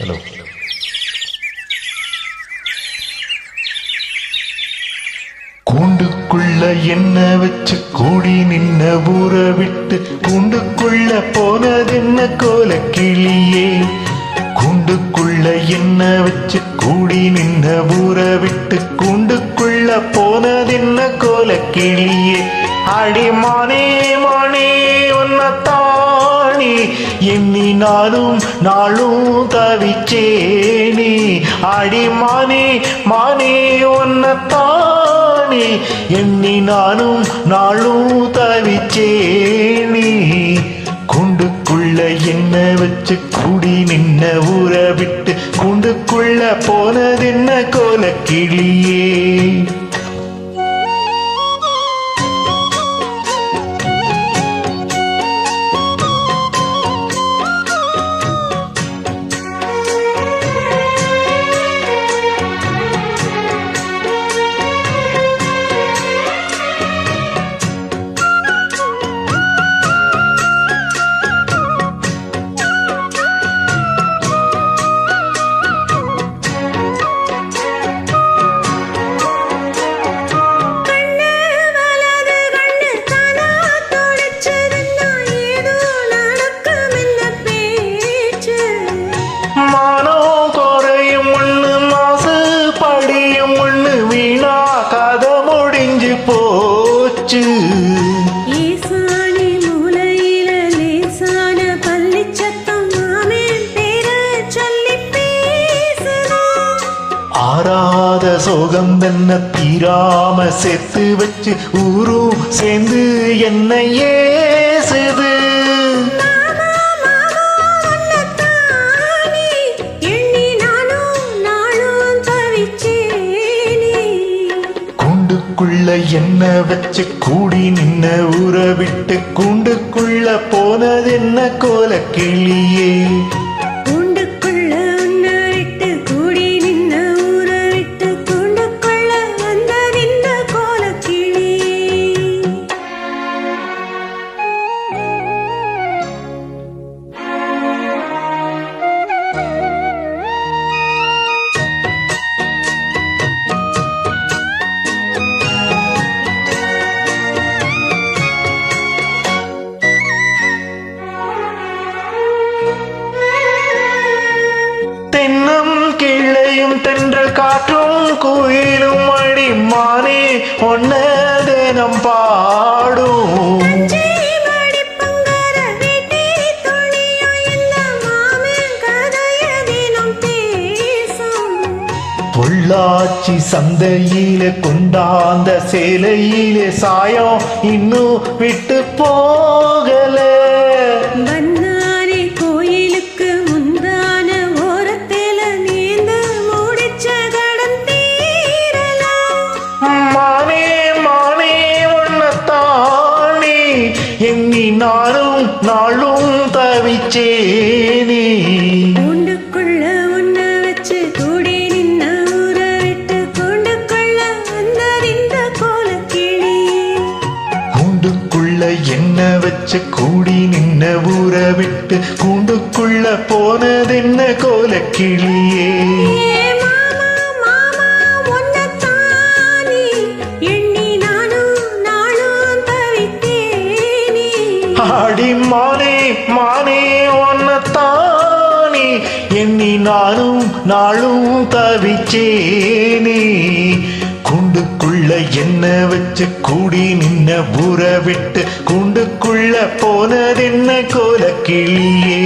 Hello கூண்டுக்குள்ள என்ன வச்சு கூடி நின்ன ஊற விட்டு கூண்டுக்குள்ள போனதென்ன கோல கிளியே? கூண்டுக்குள்ள என்ன வச்சு கூடி நின்ன ஊற விட்டு கூண்டுக்குள்ள போனதென்ன கோல கிளியே? அடி மானே மானே உன்னத்தானே எண்ணி நாளும் நாளும் தவிச்சேனே. அடி மானே மானே உன்னத்தானே எண்ணி நானும் நாளும் தவிச்சேனே. குண்டுக்குள்ள என்ன வச்சு கூடி நின்ன ஊற விட்டு குண்டுக்குள்ள போனதென்ன கோல மானோ குறையும் ஒண்ணு மாசு படியும் ஒண்ணு வீணா கதை முடிஞ்சு போச்சு. ஆறாத சோகம் தன்ன தீராம சேர்த்து வச்சு ஊரும் சேர்ந்து என்ன ஏசுது. என்ன வச்சு கூடி நின்ன ஊற விட்டு கூண்டுக்குள்ள போனது என்ன கோல கிளியே காற்றும் குயிலும் அடிமானே ஒன்ன தினம் பாடும். ஜீவடி பங்கர சந்தையில கொண்டாந்த சேலையிலே சாயம் இன்னும் விட்டு போகலே. நாளும் தவிச்சேனே கூண்டுக்குள்ள உன்னை வச்சு கூடி நின்ன ஊரை விட்டு கூண்டுக்குள்ள வந்தறிந்த கோலக்கிளி கூண்டுக்குள்ள என்ன வச்சு கூடி நின்ன ஊற விட்டு கூண்டுக்குள்ள போனதென்ன கோலக்கிளியே ஏ நானே ஒன்னத்தானே எண்ணி நானும் நாளும் தவிச்சேனே. குண்டுக்குள்ள என்ன வச்சு கூடி நின்ன ஊற விட்டு குண்டுக்குள்ள போனதென்ன கோல கிளியே